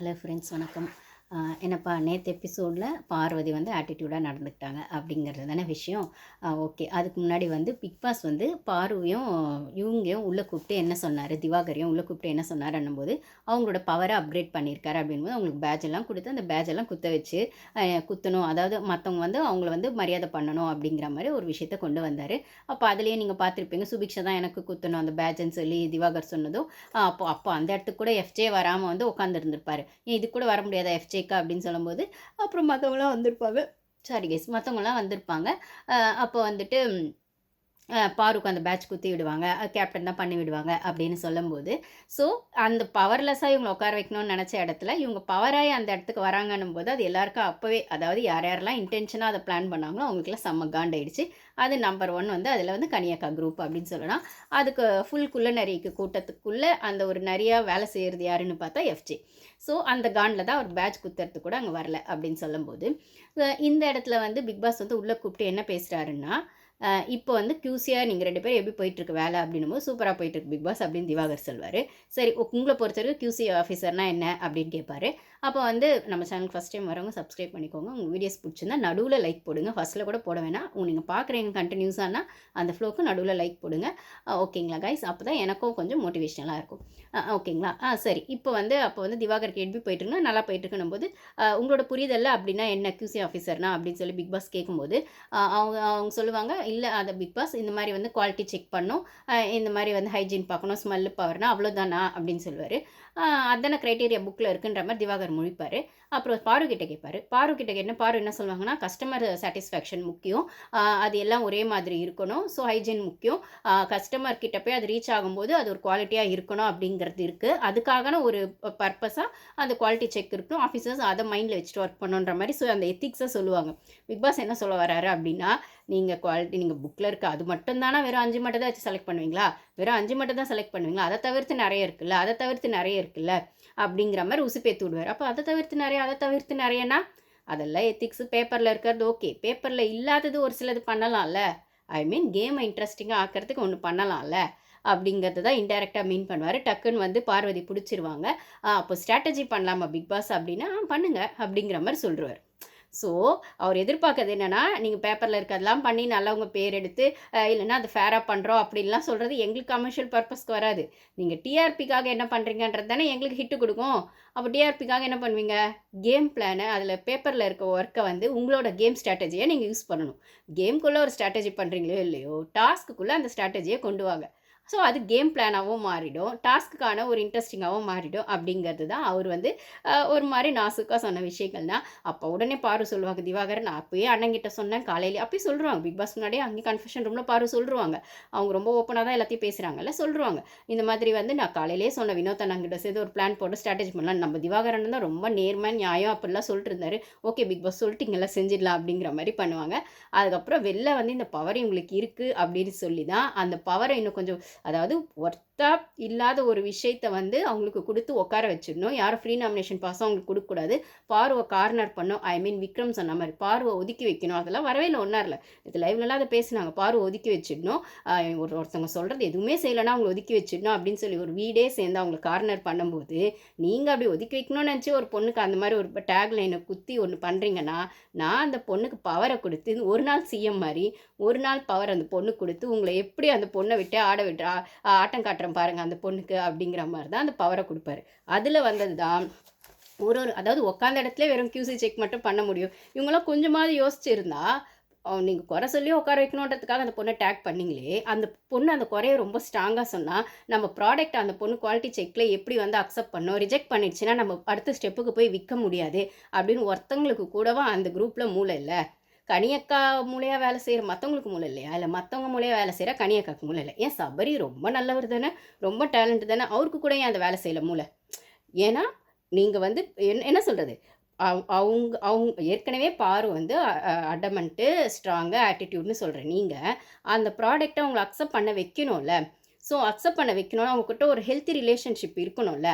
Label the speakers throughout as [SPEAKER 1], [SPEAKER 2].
[SPEAKER 1] Hello friends வணக்கம். என்னப்பா நேற்று எபிசோடில் பார்வதி வந்து ஆட்டிடியூடாக நடந்துக்கிட்டாங்க அப்படிங்கிறது தானே விஷயம். ஓகே அதுக்கு முன்னாடி வந்து பிக் பாஸ் வந்து பார்வையும் இவங்கையும் உள்ளே கூப்பிட்டு என்ன சொன்னார்? திவாகரையும் உள்ளே கூப்பிட்டு என்ன சொன்னார் போது அவங்களோட பவரை அப்கிரேட் பண்ணியிருக்காரு அப்படின்போது அவங்களுக்கு பேட்ச் எல்லாம் கொடுத்து அந்த பேஜ் எல்லாம் குத்த வச்சு குத்தணும். அதாவது மற்றவங்க வந்து அவங்கள வந்து மரியாதை பண்ணணும் அப்படிங்கிற மாதிரி ஒரு விஷயத்த கொண்டு வந்தார். அப்போ அதுலேயே நீங்கள் பார்த்துருப்பீங்க சுபிக்ஷா தான் எனக்கு குத்தணும் அந்த பேட்ச்னு சொல்லி திவாகர் சொன்னதும் அப்போ அப்போ அந்த இடத்துக்கு கூட எஃப்ஜே வராமல் வந்து உட்காந்துருந்துருப்பார் இது கூட வர முடியாதா எஃப்ஜேக்கா அப்படின்னு சொல்லும்போது அப்புறம் மற்றவங்களாம் வந்திருப்பாங்க. சாரி கேஸ் மற்றவங்களாம் வந்திருப்பாங்க. அப்போ வந்துட்டு பாருக்கு அந்த பேட்ச் குத்தி விடுவாங்க. கேப்டன் தான் பண்ணி விடுவாங்க அப்படின்னு சொல்லும்போது ஸோ அந்த பவர்லெஸ்ஸாக இவங்களை உட்கார வைக்கணும்னு நினச்ச இடத்துல இவங்க பவராகி அந்த இடத்துக்கு வராங்கன்னும் போது அது எல்லாருக்கும் அப்போவே அதாவது யார் யாரெல்லாம் இன்டென்ஷனாக அதை பிளான் பண்ணாங்களோ அவங்களுக்குலாம் செம்ம காண்டாயிடுச்சு. அது நம்பர் ஒன் வந்து அதில் வந்து கனியாக்கா குரூப் அப்படின்னு சொல்லலாம். அதுக்கு ஃபுல் குள்ளநரிக்கு கூட்டத்துக்குள்ளே அந்த ஒரு நிறையா வேலை செய்கிறது யாருன்னு பார்த்தா எஃப்ஜி ஸோ அந்த காண்டில் தான் அவர் பேட்ச் குத்துறதுக்கு கூட அங்கே வரல அப்படின்னு சொல்லும்போது இந்த இடத்துல வந்து பிக் பாஸ் வந்து உள்ளே கூப்பிட்டு என்ன பேசுகிறாருன்னா இப்போ வந்து கியூசியாக நீங்கள் ரெண்டு பேரும் எப்படி போயிட்டுருக்கு வேலை அப்படின்னும் போது சூப்பராக போயிட்டுருக்கு. பிக் பாஸ் அப்படின்னு திவாகர் சொல்வார். சரி உ- உங்களை பொறுத்தவரைக்கும் கியூசி ஆஃபீஸர்னால் என்ன அப்படின்னு கேட்பாரு அப்போ வந்து நம்ம சேனல் ஃபஸ்ட் டைம் வரவங்க சப்ஸ்கிரைப் பண்ணிக்கோங்க. உங்கள் வீடியோஸ் பிடிச்சிருந்தா நடுவில் லைக் போடுங்க. ஃபஸ்ட்டில் கூட போட வேணாம். நீங்கள் பார்க்குறீங்க கண்டினியூஸானா அந்த ஃப்ளோக்கு நடுவில் லைக் போடுங்க. ஓகேங்களா கைஸ் அப்போ தான் எனக்கும் கொஞ்சம் மோட்டிவேஷனலாக இருக்கும். ஓகேங்களா ஆ சரி. இப்போ வந்து அப்போ வந்து திவாகருக்கு எப்படி போயிட்டுருக்குன்னா நல்லா போயிட்டுருக்குன்னும் போது உங்களோட புரிதல்ல அப்படின்னா என்ன கியூசி ஆஃபீஸர்னா அப்படின்னு சொல்லி பிக் பாஸ் கேட்கும்போது அவங்க அவங்க சொல்லுவாங்க இல்லை அதை பிக் பாஸ் இந்த மாதிரி வந்து குவாலிட்டி செக் பண்ணும். இந்த மாதிரி வந்து ஹைஜீன் பார்க்கணும். ஸ்மெல்லு பவர்னா அவ்வளோதானா அப்படின்னு சொல்லுவார். அத்தனை க்ரைட்டீரியா புக்கில் இருக்குன்ற மாதிரி திவாகர் முழிப்பார். அப்புறம் பாரு கிட்ட கேட்பாரு பாரு கிட்ட என்ன பாரு என்ன சொல்லுவாங்கன்னா கஸ்டமர் சாட்டிஸ்ஃபேக்ஷன் முக்கியம். அது எல்லாம் ஒரே மாதிரி இருக்கணும். ஸோ ஹைஜீன் முக்கியம். கஸ்டமர் கிட்ட போய் அது ரீச் ஆகும்போது அது ஒரு குவாலிட்டியாக இருக்கணும் அப்படிங்கிறது இருக்குது அதுக்காக ஒரு பர்பஸாக அந்த குவாலிட்டி செக் இருக்கணும். ஆஃபீஸர்ஸ் அதை மைண்டில் வச்சுட்டு ஒர்க் பண்ணுன்ற மாதிரி ஸோ அந்த எத்திக்ஸை சொல்லுவாங்க. பிக் பாஸ் என்ன சொல்ல வராரு அப்படின்னா நீங்கள் குவாலிட்டி நீங்கள் புக்கில் இருக்க அது மட்டும் தானே வெறும் அஞ்சு மட்டும் தான் வச்சு செலக்ட் பண்ணுவீங்களா? வெறும் அஞ்சு மட்டும் தான் செலக்ட் பண்ணுவீங்களா? அதை தவிர்த்து நிறைய இருக்குல்ல? அதை தவிர்த்து நிறைய இருக்குல்ல? அப்படிங்கிற மாதிரி உசுப்பேத்து விடுவார். அப்போ அதை தவிர்த்து நிறைய அதை தவிர்த்து நிறையனா அதெல்லாம் எத்திக்ஸு பேப்பரில் இருக்கிறது ஓகே பேப்பரில் இல்லாதது ஒரு சிலது பண்ணலாம்ல. ஐ மீன் கேமை இன்ட்ரெஸ்டிங்காக ஆக்கிறதுக்கு ஒன்று பண்ணலாம்ல. அப்படிங்கிறது தான் இன்டெரக்டாக மீன் பண்ணுவார். டக்குன்னு வந்து பார்வதி பிடிச்சிருவாங்க. அப்போ ஸ்ட்ராட்டஜி பண்ணலாமா பிக் பாஸ் அப்படின்னா "ஆ, பண்ணுங்க அப்படிங்கிற மாதிரி சொல்கிறார் ஸோ அவர் எதிர்பார்க்கறது என்னென்னா நீங்கள் பேப்பரில் இருக்கிறதெல்லாம் பண்ணி நல்லா உங்கள் பேர் எடுத்து இல்லைன்னா அது ஃபேராக பண்ணுறோம் அப்படின்லாம் சொல்கிறது எங்களுக்கு கமர்ஷியல் பர்பஸ்க்கு வராது. நீங்கள் டிஆர்பிக்காக என்ன பண்ணுறீங்கன்றது தானே எங்களுக்கு ஹிட்டு கொடுக்கும். அப்போ டிஆர்பிக்காக என்ன பண்ணுவீங்க? கேம் பிளானை அதில் பேப்பரில் இருக்க ஒர்க்கை வந்து உங்களோட கேம் ஸ்ட்ராட்டஜியை நீங்கள் யூஸ் பண்ணணும். கேம்குள்ளே ஒரு ஸ்ட்ராட்டஜி பண்ணுறீங்களோ இல்லையோ டாஸ்க்குள்ளே அந்த ஸ்ட்ராட்டஜியை கொண்டு வாங்க. ஸோ அது கேம் பிளானாகவும் மாறிடும். டாஸ்க்குக்கான ஒரு இன்ட்ரெஸ்டிங்காகவும் மாறிடும் அப்படிங்கிறது தான் அவர் வந்து ஒரு மாதிரி நாசுக்காக சொன்ன விஷயங்கள் தான். அப்போ உடனே பாரு சொல்லுவாங்க திவாகர் நான் அப்பயே அண்ணங்கிட்ட சொன்னேன் காலையிலே. அப்பயே சொல்லுவாங்க. பிக் பாஸ் முன்னாடியே அங்கேயும் கன்ஃபெஷன் ரூமில் பாரு சொல்லுவாங்க. அவங்க ரொம்ப ஓப்பனாக தான் எல்லாத்தையும் பேசுகிறாங்கல்ல சொல்லுவாங்க. இந்த மாதிரி வந்து நான் காலையிலேயே சொன்ன வினோத் அண்ணங்கிட்ட சேர்த்து ஒரு பிளான் போட்டு ஸ்ட்ராட்டஜி பண்ணலாம். நம்ம திவாகரன் தான் ரொம்ப நேர்மை நியாயம் அப்படிலாம் சொல்லிட்டுருந்தாரு ஓகே பிக் பாஸ் சொல்லிட்டீங்கல்ல செஞ்சிடலாம். அப்படிங்கிற மாதிரி பண்ணுவாங்க. அதுக்கப்புறம் வெளில வந்து இந்த பவர் இவங்களுக்கு இருக்குது அப்படின்னு சொல்லி தான் அந்த பவரை இன்னும் கொஞ்சம் அதாவது ஒர்த்தா இல்லாத ஒரு விஷயத்த வந்து அவங்களுக்கு கொடுத்து உட்கார வச்சிடணும். யாரும் ஃப்ரீ நாமினேஷன் பாஸும் அவங்களுக்கு கொடுக்கக்கூடாது. பார்வை கார்னர் பண்ணும் ஐ மீன் விக்ரம் சொன்ன மாதிரி பார்வை ஒதுக்கி வைக்கணும். அதெல்லாம் வரவே இல்லை ஒன்றா இல்லை. இது லைவ்லலாம் அதை பேசினாங்க. பார்வை ஒதுக்கி வச்சிடணும். ஒரு ஒருத்தவங்க சொல்கிறது எதுவுமே செய்யலைன்னா அவங்களை ஒதுக்கி வச்சிடணும் அப்படின்னு சொல்லி ஒரு வீடே சேர்ந்து அவங்களை கார்னர் பண்ணும்போது நீங்கள் அப்படி ஒதுக்கி வைக்கணும்னு நினச்சி ஒரு பொண்ணுக்கு அந்த மாதிரி ஒரு டேக் லைனை குத்தி ஒன்று பண்ணுறீங்கன்னா நான் அந்த பொண்ணுக்கு பவரை கொடுத்து ஒரு நாள் சிஎம் மாதிரி ஒரு நாள் பவர் அந்த பொண்ணு கொடுத்து உங்களை எப்படி அந்த பொண்ணை விட்டு ஆட விட்டு ஆ- ஆட்டம் காட்டுறேன் பாருங்கள் அந்த பொண்ணுக்கு அப்படிங்கிற மாதிரி தான் அந்த பவரை கொடுப்பாரு. அதில் வந்தது தான் ஒரு ஒரு அதாவது உட்காந்த இடத்துல வெறும் கியூசி செக் மட்டும் பண்ண முடியும். இவங்களாம் கொஞ்சமாவது யோசிச்சிருந்தா நீங்கள் குறை சொல்லி உட்கார வைக்கணுன்றதுக்காக அந்த பொண்ணை டேக் பண்ணிங்களே. அந்த பொண்ணு அந்த குறைய ரொம்ப ஸ்ட்ராங்காக சொன்னால் நம்ம ப்ராடக்ட் அந்த பொண்ணு குவாலிட்டி செக்கில் எப்படி வந்து அக்செப்ட் பண்ணோம் ரிஜெக்ட் பண்ணிடுச்சுன்னா நம்ம அடுத்த ஸ்டெப்புக்கு போய் விற்க முடியாது அப்படின்னு ஒருத்தங்களுக்கு கூடவா அந்த குரூப்பில் மூளை இல்லை. கனியக்கா மூலையாக வேலை செய்கிற மற்றவங்களுக்கு மூளை இல்லையா? இல்லை மற்றவங்க மூலையாக வேலை செய்கிற கனியக்காக்கு மூளை இல்லை ஏன் சபரி ரொம்ப நல்லவர் தானே ரொம்ப டேலண்ட் தானே அவருக்கு கூட ஏன் அந்த வேலை செய்யல மூளை? ஏன்னா நீங்கள் வந்து என்ன என்ன சொல்கிறது அவங்க அவங்க ஏற்கனவே பாரு வந்து அடமெண்ட்டு ஸ்ட்ராங்கு ஆட்டிடியூட்னு சொல்கிறேன் நீங்கள் அந்த ப்ராடக்ட்டை அவங்களை அக்செப்ட் பண்ண வைக்கணும்ல. ஸோ அக்செப்ட் பண்ண வைக்கணும்னா அவங்கக்கிட்ட ஒரு ஹெல்த்தி ரிலேஷன்ஷிப் இருக்கணும்ல.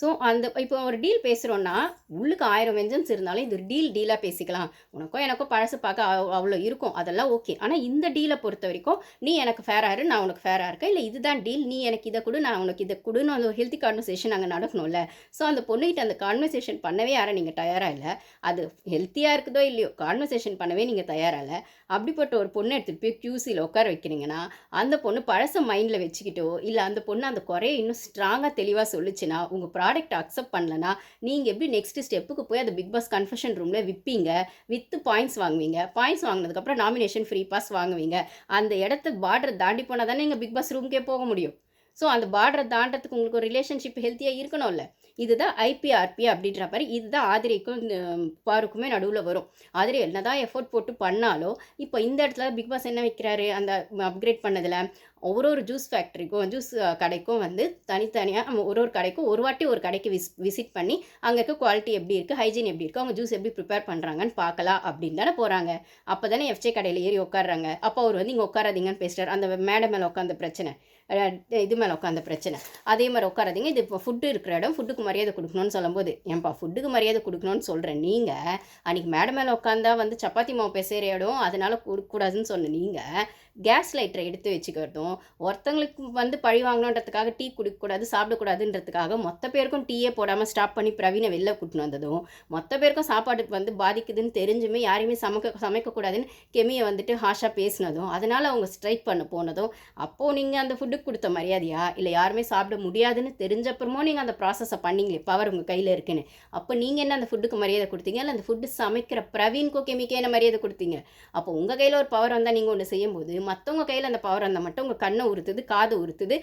[SPEAKER 1] ஸோ அந்த இப்போ ஒரு டீல் பேசுகிறோன்னா உள்ளுக்கு ஆயிரம் வெஞ்சன்ஸ் இருந்தாலும் இது டீல் டீலாக பேசிக்கலாம். உனக்கும் எனக்கும் பழசு பார்க்க அவ்வளோ இருக்கும். அதெல்லாம் ஓகே ஆனால் இந்த டீலை பொறுத்த வரைக்கும் நீ எனக்கு ஃபேராக இரு நான் உனக்கு ஃபேராக இருக்கேன். இல்லை இதுதான் டீல் நீ எனக்கு இதை கொடு நான் உனக்கு இதை கொடுன்னு அந்த ஒரு ஹெல்த்தி கான்வர்சேஷன் அங்கே நடக்கணும்ல. ஸோ அந்த பொண்ணுகிட்ட அந்த கான்வர்சேஷன் பண்ணவே யாரும் நீங்கள் தயாராக இல்லை. அது ஹெல்த்தியாக இருக்குதோ இல்லையோ கான்வர்சேஷன் பண்ணவே நீங்கள் தயாராக இல்லை. அப்படிப்பட்ட ஒரு பொண்ணை எடுத்துகிட்டு போய் கியூசியில் உட்கார வைக்கிறீங்கன்னா அந்த பொண்ணு பழச மைண்டில் வச்சுக்கிட்டோ இல்லை அந்த பொண்ணு அந்த குறைய இன்னும் ஸ்ட்ராங்காக தெளிவாக சொல்லுச்சுன்னா உங்கள் ப்ராடக்ட் அக்செப்ட் பண்ணலன்னா நீங்கள் எப்படி நெக்ஸ்ட் ஸ்டெப்புக்கு போய் அந்த பிக் பாஸ் கன்ஃபெஷன் ரூமில் விற்பீங்க வித்து பாயிண்ட்ஸ் வாங்குவீங்க. பாயிண்ட்ஸ் வாங்கினதுக்கப்புறம் நாமினேஷன் ஃப்ரீ பாஸ் வாங்குவீங்க. அந்த இடத்த பார்டர் தாண்டி போனால் தானே நீங்கள் பிக் பாஸ் ரூம்க்கே போக முடியும். ஸோ அந்த பார்டரை தாண்டத்துக்கு உங்களுக்கு ஒரு ரிலேஷன்ஷிப் ஹெல்த்தியாக இருக்கணும்ல? இதுதான் ஐபிஆர்பி அப்படின்ற மாதிரி இதுதான் ஆதிரைக்கும் இந்த பாருக்குமே நடுவில் வரும். ஆதிரை என்னதான் எஃபோர்ட் போட்டு பண்ணாலும் இப்போ இந்த இடத்துல பிக் பாஸ் என்ன வைக்கிறாரு? அந்த அப்கிரேட் பண்ணதில் ஒரு ஒரு ஜூஸ் ஃபேக்ட்ரிக்கும் ஜூஸ் கடைக்கும் வந்து தனித்தனியாக ஒரு ஒரு கடைக்கும் ஒரு வாட்டி ஒரு கடைக்கு விஸ் விசிட் பண்ணி அங்கே இருக்க குவாலிட்டி எப்படி இருக்குது ஹைஜீன் எப்படி இருக்குது அவங்க ஜூஸ் எப்படி ப்ரிப்பேர் பண்ணுறாங்கன்னு பார்க்கலாம் அப்படின்னு தானே போகிறாங்க அப்போ தானே எஃப்ஜே கடையில் ஏறி உட்காடுறாங்க அப்போ அவர் வந்து இங்கே உட்காராதீங்கன்னு பேசுகிறார் அந்த மேடம் மேலே உட்காந்த பிரச்சனை. இது மேலே உட்காந்த பிரச்சனை. அதே மாதிரி உட்காராதீங்க. இது இப்போ ஃபுட்டு இருக்கிற இடம் ஃபுட்டுக்கு மரியாதை கொடுக்கணும்னு சொல்லும்போது ஏன்பா ஃபுட்டுக்கு மரியாதை கொடுக்கணும்னு சொல்கிறேன் நீங்கள் அன்றைக்கி மேடை மேலே உட்காந்தா வந்து சப்பாத்தி மாவு பேசுகிற இடம் அதனால் கொடுக்கக்கூடாதுன்னு சொன்ன நீங்கள் கேஸ் லைட்டரை எடுத்து வச்சுக்கிறதும் ஒருத்தங்களுக்கு வந்து பழி வாங்கணுன்றதுக்காக டீ குடிக்கக்கூடாது சாப்பிடக்கூடாதுன்றதுக்காக மொத்த பேருக்கும் டீயே போடாமல் ஸ்டாப் பண்ணி பிரவீனை வெளில கூட்டின்னு வந்ததும் மொத்த பேருக்கும் சாப்பாடு வந்து பாதிக்குதுன்னு தெரிஞ்சுமே யாரையுமே சமைக்க சமைக்கக்கூடாதுன்னு கெமியை வந்துட்டு ஹாஷாக பேசினதும் அதனால் அவங்க ஸ்ட்ரைக் பண்ண போனதும் அப்போது நீங்கள் அந்த ஃபுட்டுக்கு கொடுத்த மரியாதையா? இல்லை யாருமே சாப்பிட முடியாதுன்னு தெரிஞ்சப்புறமோ நீங்கள் அந்த ப்ராசஸை பண்ணீங்களே பவர் உங்கள் கையில் இருக்குன்னு. அப்போ நீங்கள் என்ன அந்த ஃபுட்டுக்கு மரியாதை கொடுத்தீங்க? இல்லை அந்த ஃபுட்டு சமைக்கிற பிரவீன்கோ கெமிக்கே என்ன மரியாதை கொடுத்தீங்க? அப்போ உங்கள் கையில் ஒரு பவர் வந்தால் நீங்கள் ஒன்று செய்யும்போது மற்றவங்க கையில் அந்த பவர் இருந்தால் மட்டும் உங்கள் கண்ணை உறுத்துது காது உறுத்துது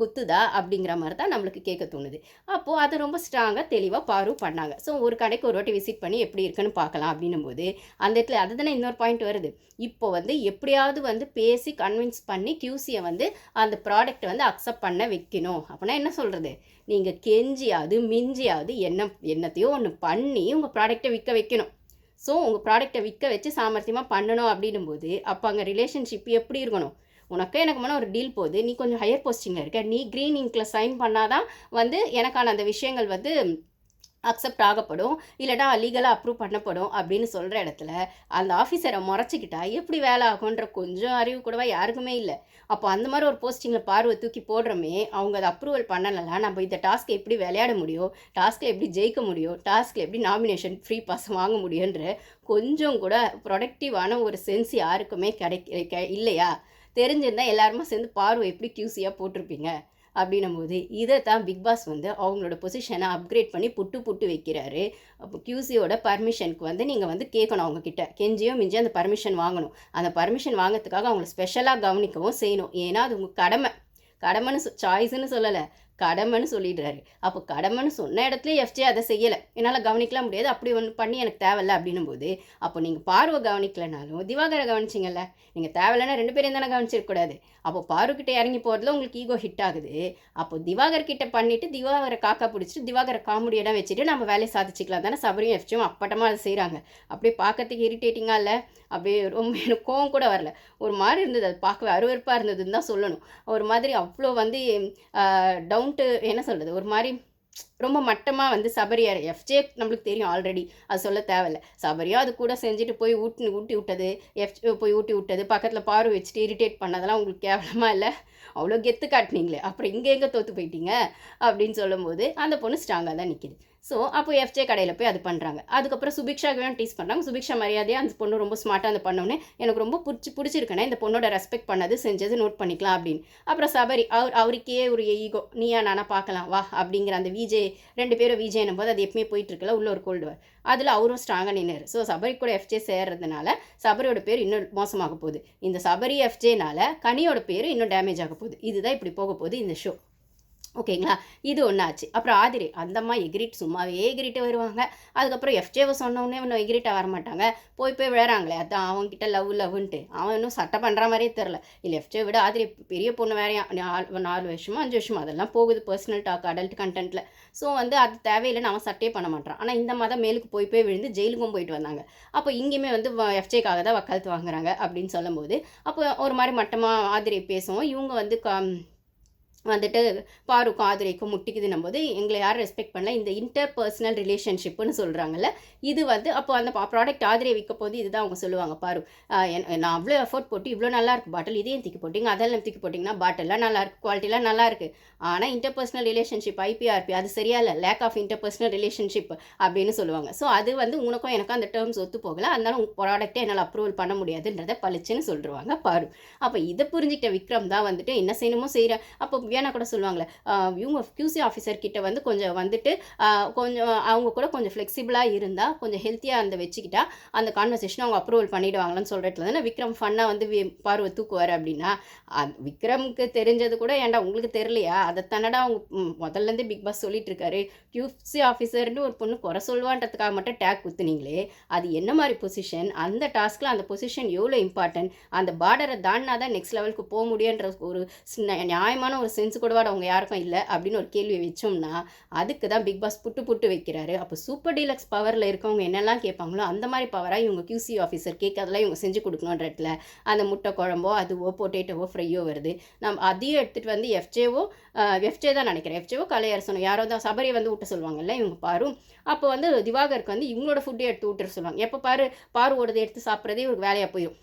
[SPEAKER 1] குத்துதா அப்படிங்கிற மாதிரி தான் நம்மளுக்கு கேட்க தோணுது. அப்போது அதை ரொம்ப ஸ்ட்ராங்காக தெளிவாக பாரு பண்ணாங்க. ஸோ ஒரு கடைக்கு ஒரு வாட்டி விசிட் பண்ணி எப்படி இருக்குன்னு பார்க்கலாம் அப்படின்னும் போது அந்த இடத்துல அதுதானே இன்னொரு பாயிண்ட் வருது. இப்போ வந்து எப்படியாவது வந்து பேசி கன்வின்ஸ் பண்ணி கியூசியை வந்து அந்த ப்ராடக்ட்டை வந்து அக்செப்ட் பண்ண வைக்கணும். அப்படின்னா என்ன சொல்கிறது நீங்கள் கெஞ்சியாவது மிஞ்சியாவது என்ன என்னத்தையோ ஒன்று பண்ணி உங்கள் ப்ராடக்ட்டை விற்க வைக்கணும். ஸோ உங்கள் ப்ராடக்ட்டை விற்க வச்சு சாமர்த்தியமாக பண்ணணும் அப்படின்னும் போது அப்போ அங்கே ரிலேஷன்ஷிப் எப்படி இருக்கணும்? உனக்கு எனக்கு மன ஒரு டீல் போகுது. நீ கொஞ்சம் ஹையர் போஸ்டிங்கில் இருக்க. நீ க்ரீன் இங்கில் சைன் பண்ணாதான் வந்து எனக்கான அந்த விஷயங்கள் வந்து அக்செப்ட் ஆகப்படும் இல்லைனா லீகலாக அப்ரூவ் பண்ணப்படும் அப்படின்னு சொல்கிற இடத்துல அந்த ஆஃபீஸரை முறைச்சிக்கிட்டா எப்படி வேலை ஆகுன்ற கொஞ்சம் அறிவு கூடவா யாருக்குமே இல்லை. அப்போ அந்த மாதிரி ஒரு போஸ்டிங்கில் பார்வை தூக்கி போடுறோமே அவங்க அதை அப்ரூவல் பண்ணலாம் நம்ம இந்த டாஸ்க்கை எப்படி விளையாட முடியும் டாஸ்க்கில் எப்படி ஜெயிக்க முடியும் டாஸ்க்கில் எப்படி நாமினேஷன் ஃப்ரீ பாஸ் வாங்க முடியுன்ற கொஞ்சம் கூட ப்ரொடக்டிவான ஒரு சென்ஸ் யாருக்குமே கிடைக்க இல்லையா? தெரிஞ்சிருந்தால் எல்லாருமே சேர்ந்து பார்வை எப்படி கியூசியாக போட்டிருப்பீங்க. அப்படின்னும் போது இதை தான் பிக் பாஸ் வந்து அவங்களோட பொசிஷனை அப்கிரேட் பண்ணி புட்டு புட்டு வைக்கிறாரு. அப்போ கியூசியோட பர்மிஷனுக்கு வந்து நீங்கள் வந்து கேட்கணும் அவங்கக்கிட்ட கெஞ்சியோ மிஞ்சி அந்த பர்மிஷன் வாங்கணும். அந்த பர்மிஷன் வாங்கிறதுக்காக அவங்கள ஸ்பெஷலாக கவனிக்கவும் செய்யணும். ஏன்னா அது உங்கள் கடமை. கடமைன்னு சாய்ஸ்னு சொல்லலை. கடமைன்னு சொல்லிடுறாரு. அப்போ கடமைன்னு சொன்ன இடத்துல எஃப்ஜே அதை செய்யலை. என்னால் கவனிக்கலாம் முடியாது. அப்படி ஒன்று பண்ணி எனக்கு தேவையில்ல அப்படின்னும் போது அப்போ நீங்கள் பார்வை கவனிக்கலைனாலும் திவாகரை கவனிச்சிங்கல்ல நீங்கள் தேவையில்லைன்னா ரெண்டு பேரையும் தானே கவனிச்சிருக்கூடாது அப்போ பார்வக்கிட்ட இறங்கி போகிறதுல உங்களுக்கு ஈகோ ஹிட் ஆகுது. அப்போ திவாகர் கிட்ட பண்ணிட்டு திவாகரை காக்கா பிடிச்சிட்டு திவாகரை காமெடியெல்லாம் வச்சுட்டு நம்ம வேலையை சாதிச்சிக்கலாம் தானே. சபரியும் எஃப்ஜியும் அப்பட்டமாக அதை செய்கிறாங்க அப்படியே பார்க்கறதுக்கு இரிட்டேட்டிங்காக இல்லை. அப்படியே ரொம்ப எனக்கு கோவம் கூட வரல. ஒரு மாதிரி இருந்தது. அது பார்க்கவே அருவருப்பாக இருந்ததுன்னு தான் சொல்லணும். ஒரு மாதிரி அவ்வளோ வந்து டவுன் கவுண்ட்டு என்ன சொல்கிறது ஒரு மாதிரி ரொம்ப மட்டமாக வந்து சபரியார். எஃப்ஜே நம்மளுக்கு தெரியும் ஆல்ரெடி அது சொல்ல தேவையில்ல. சபரியா அது கூட செஞ்சுட்டு போய் ஊட்டி ஊட்டி விட்டது. எஃப் போய் ஊட்டி விட்டது. பக்கத்தில் பார்வை வச்சுட்டு இரிட்டேட் பண்ணதெல்லாம் உங்களுக்கு கேவலமாக இல்லை? அவ்வளோ கெத்து காட்டினீங்களே. அப்புறம் இங்கே எங்கே தோற்று போயிட்டீங்க? அப்படின்னு சொல்லும்போது அந்த பொண்ணு ஸ்ட்ராங்காக தான் நிற்கிது ஸோ அப்போ எஃப்ஜே கடையில் போய் அது பண்ணுறாங்க அதுக்கப்புறம் சுபிக்ஷாக்கு வேணும் டீஸ் பண்ணுறாங்க சுபிக்ஷா மரியாதையாக அந்த பொண்ணு ரொம்ப ஸ்மார்ட்டாக அந்த பண்ணோன்னே எனக்கு ரொம்ப பிடிச்சி பிடிச்சிருக்கேனே இந்த பொண்ணோட ரெஸ்பெக்ட் பண்ணது செஞ்சது நோட் பண்ணிக்கலாம் அப்படின்னு. அப்புறம் சபரி அவர் அவருக்கே ஒரு ஈகோ நீயா நானா பார்க்கலாம் வா அப்படிங்கிற அந்த விஜே ரெண்டு பேரும் விஜய்னும் போது அது எப்பவுமே போயிட்டுருக்கல உள்ள ஒரு கோல்டுவர் அதில் அவரும் ஸ்ட்ராங்காக நின்று ஸோ சபரி கூட எஃப்ஜே சேர்றதுனால சபரியோட பேர் இன்னும் மோசமாக போகுது. இந்த சபரி எஃப்ஜேனால கனியோட பேர் இன்னும் டேமேஜ் ஆக போகுது. இதுதான் இப்படி போக போகுது இந்த ஷோ ஓகேங்களா? இது ஒன்றாச்சு அப்புறம் ஆதிரி அந்தம்மா எகிரிட் சும்மாவே எகிரிட்டு வருவாங்க. அதுக்கப்புறம் எஃப்ஜேவை சொன்னோடனே இன்னும் எகிரிட்டாக வரமாட்டாங்க போய் போய் விழறாங்களே அதான் அவன்கிட்ட லவ் லவ்ன்ட்டு. அவன் இன்னும் சட்டை பண்ணுற மாதிரியே தெரில இல்லை எஃப்ஜே விட ஆதிரி பெரிய பொண்ணு வேறையா நாலு நாலு வருஷமோ அஞ்சு வருஷமோ அதெல்லாம் போகுது பர்சனல் டாக் அடல்ட் கண்டென்ட்டில் ஸோ வந்து அது தேவையில்லைன்னு அவன் சட்டையே பண்ண மாட்டான் ஆனால் இந்த மாதம் மேலுக்கு போய் போய் விழுந்து ஜெயிலுக்கும் போயிட்டு வந்தாங்க. அப்போ இங்கேயுமே வந்து எஃப்ஜேக்காக தான் வக்காலத்து வாங்குறாங்க அப்படின்னு சொல்லும்போது அப்போ ஒரு மாதிரி மட்டமாக ஆதிரி பேசுவோம். இவங்க வந்து க வந்துட்டு பாருக்கும் ஆதிரைக்கும் முட்டிக்குதுன்னும் போது எங்களை யாரும் ரெஸ்பெக்ட் பண்ணல. இந்த இன்டர் பர்சனல் ரிலேஷன்ஷிப்னு சொல்கிறாங்கல்ல இது வந்து அப்போ அந்த ப்ராடக்ட் ஆதிரை விற்க போது இதுதான் அவங்க சொல்லுவாங்க. பாரு நான் அவ்வளோ எஃபோர்ட் போட்டு இவ்வளோ நல்லா இருக்கு. பாட்டில் இதையும் தூக்கி போட்டிங்க அதெல்லாம் தூக்கி போட்டிங்கன்னா பாட்டிலாம் நல்லா இருக்கு குவாலிட்டிலாம் நல்லா இருக்குது ஆனால் இன்டர் பர்சனல் ரிலேஷன்ஷிப் ஐபிஆர்பி அது சரியா இல்லை lack of interpersonal relationship அப்படின்னு சொல்லுவாங்க. ஸோ அது வந்து உனக்கும் எனக்கும் அந்த டேர்ம்ஸ் ஒத்து போகல. அதனால உங்கள் ப்ராடக்ட்டை என்னால் அப்ரூவல் பண்ண முடியாதுன்றதை பளிச்சுன்னு சொல்லிடுவாங்க. பாரு அப்போ இதை புரிஞ்சுக்கிட்ட விக்ரம் தான் வந்துட்டு என்ன செய்யணுமோ செய்கிற அப்போ ஏன்னா கூட சொல்லுவாங்களே இவங்க கியூசி ஆஃபீஸர் கிட்ட வந்து கொஞ்சம் வந்துட்டு கொஞ்சம் அவங்க கூட கொஞ்சம் ஃப்ளெக்சிபிளாக இருந்தால் கொஞ்சம் ஹெல்த்தியாக அந்த வச்சுக்கிட்டா அந்த கான்வர்சேஷன் அவங்க அப்ரூவல் பண்ணிடுவாங்களான்னு சொல்கிறதுல தானே விக்ரம் ஃபன்னாக வந்து பார்வை தூக்குவார் அப்படின்னா அது விக்ரமுக்கு தெரிஞ்சது கூட ஏன்டா உங்களுக்கு தெரியலையா? அதை தானடா அவங்க முதல்லேருந்து பிக் பாஸ் சொல்லிட்டு இருக்காரு. கியூசி ஆஃபீஸர்னு ஒரு பொண்ணு குறை சொல்லுவான்றதுக்காக மட்டும் டேக் குத்துனீங்களே அது என்ன மாதிரி பொசிஷன் அந்த டாஸ்கில் அந்த பொசிஷன் எவ்வளோ இம்பார்ட்டன்ட் அந்த பார்டரை தாண்டினா தான் நெக்ஸ்ட் லெவலுக்கு போக முடியுன்ற ஒரு நியாயமான ஒரு சென்ஸ் கூடவாட அவங்க யாருக்கும் இல்லை அப்படின்னு ஒரு கேள்வி வச்சோம்னா அதுக்கு தான் பிக் பாஸ் புட்டு புட்டு வைக்கிறாரு. அப்போ சூப்பர் டீலக்ஸ் பவரில் இருக்கவங்க என்னெல்லாம் கேட்பாங்களோ அந்த மாதிரி பவராக இவங்க கியூசி ஆஃபீஸர் கேட்கறதெல்லாம் இவங்க செஞ்சு கொடுக்கணுன்ற இடத்துல அந்த முட்டை குழம்போ அதுவோ பொட்டேட்டோவோ ஃப்ரையோ வருது. நம்ம அதையும் எடுத்துகிட்டு வந்து எஃப்ஜேவோ எஃப்ஜே தான் நினைக்கிறேன். எஃப்ஜேவோ கலையரசனோ யாரோ தான் சபரி வந்து ஊட்ட சொல்லுவாங்கல்ல இவங்க பாரும். அப்போ வந்து திவாகருக்கு வந்து இவங்களோட ஃபுட்டே எடுத்து ஊட்டுற சொல்லுவாங்க. எப்போ பாரு பாருவோடது எடுத்து சாப்பிட்றதே இவருக்கு வேலையாக போயிடும்